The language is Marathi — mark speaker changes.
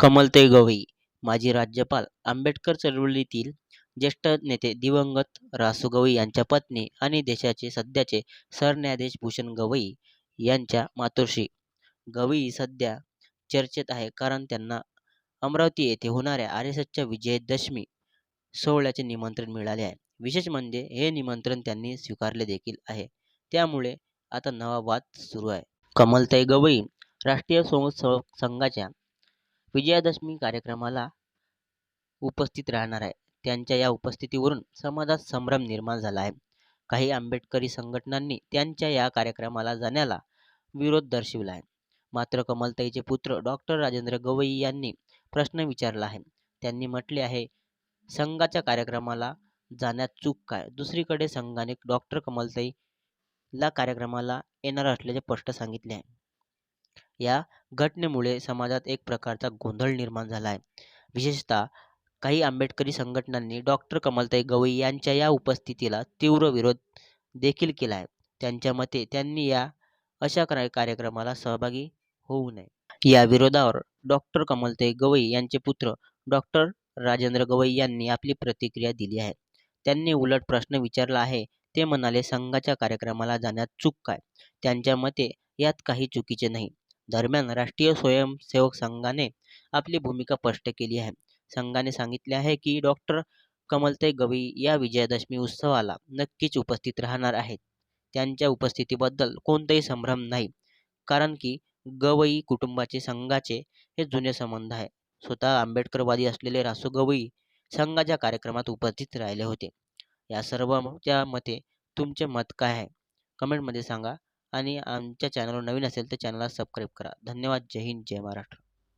Speaker 1: कमलताई गवई माजी राज्यपाल आंबेडकर चळवळीतील ज्येष्ठ नेते दिवंगत रासू गवई यांच्या पत्नी आणि देशाचे सध्याचे सरन्यायाधीश भूषण गवई यांच्या मातोश्री. गवई सध्या चर्चेत आहे कारण त्यांना अमरावती येथे होणाऱ्या आर एस एसच्या विजयदशमी सोहळ्याचे निमंत्रण मिळाले आहे. विशेष म्हणजे हे निमंत्रण त्यांनी स्वीकारले देखील आहे. त्यामुळे आता नवा वाद सुरू आहे. कमलताई गवई राष्ट्रीय स्वयंसेवक संघाच्या विजयादशमी कार्यक्रमाला उपस्थित राहणार आहे. त्यांच्या या उपस्थितीवरून समाजात संभ्रम निर्माण झाला आहे. काही आंबेडकरी संघटनांनी त्यांच्या या कार्यक्रमाला जाण्याला विरोध दर्शविला आहे. मात्र कमलताईचे पुत्र डॉक्टर राजेंद्र गवई यांनी प्रश्न विचारला आहे. त्यांनी म्हटले आहे, संघाच्या कार्यक्रमाला जाण्यात चूक काय? दुसरीकडे संघाने डॉक्टर कमलताईला कार्यक्रमाला येणार असल्याचे स्पष्ट सांगितले आहे. या घटनेमुळे समाजात एक प्रकारचा गोंधळ निर्माण झाला आहे. विशेषतः काही आंबेडकरी संघटनांनी डॉक्टर कमलताई गवई यांच्या या उपस्थितीला तीव्र विरोध देखील केला आहे. त्यांच्या मते त्यांनी या अशा कार्यक्रमाला सहभागी होऊ नये. या विरोधावर डॉक्टर कमलताई गवई यांचे पुत्र डॉक्टर राजेंद्र गवई यांनी आपली प्रतिक्रिया दिली आहे. त्यांनी उलट प्रश्न विचारला आहे. ते म्हणाले संघाच्या कार्यक्रमाला जाण्यात चूक काय? त्यांच्या मते यात काही चुकीचे नाही. दरम्यान राष्ट्रीय स्वयंसेवक संघाने आपली भूमिका स्पष्ट केली आहे. संघाने सांगितले आहे की डॉक्टर कमलताई गवई या विजयादशमी उत्सवाला नक्कीच उपस्थित राहणार आहेत. त्यांच्या उपस्थितीबद्दल कोणताही संभ्रम नाही. कारण की गवई कुटुंबाचे संघाचे हे जुने संबंध आहे. स्वतः आंबेडकरवादी असलेले रासू गवई संघाच्या कार्यक्रमात उपस्थित राहिले होते. या सर्वच्या मते तुमचे मत काय आहे? कमेंटमध्ये सांगा आणि आमच्या चॅनलवर नवीन असेल तर चॅनलला सबस्क्राईब करा. धन्यवाद. जय हिंद जय महाराष्ट्र.